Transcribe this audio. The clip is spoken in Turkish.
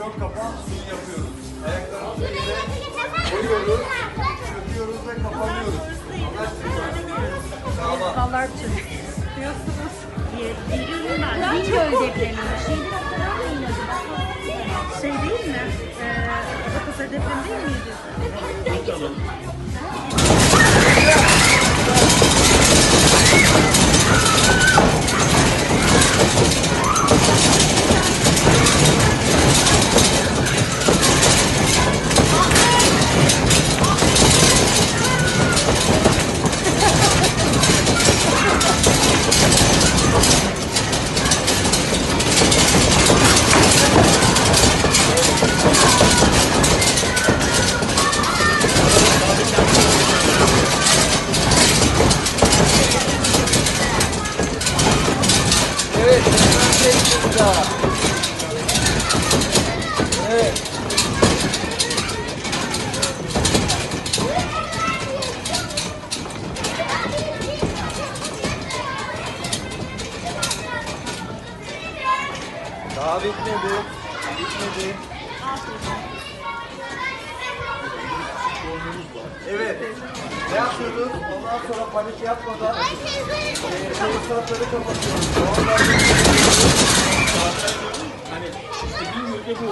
çok kapan swing yapıyoruz. Ayaklarımızı yere koyuyoruz, çöküyoruz ve kapanıyoruz. Mı? Türü. Diyorsunuz. Veriyorum ben. Bilmiyorum depremini. Şeydir hatırlar mıyım acaba? Şey değil mi? Ee, Adapazarı depremi değil miydi? Burada. Evet. Daha bitmedi. Bitmedi. Evet. Ne yapıyoruz? Ondan sonra panik yapmadan eee tesisatları kapatıyoruz. Ondan 結局。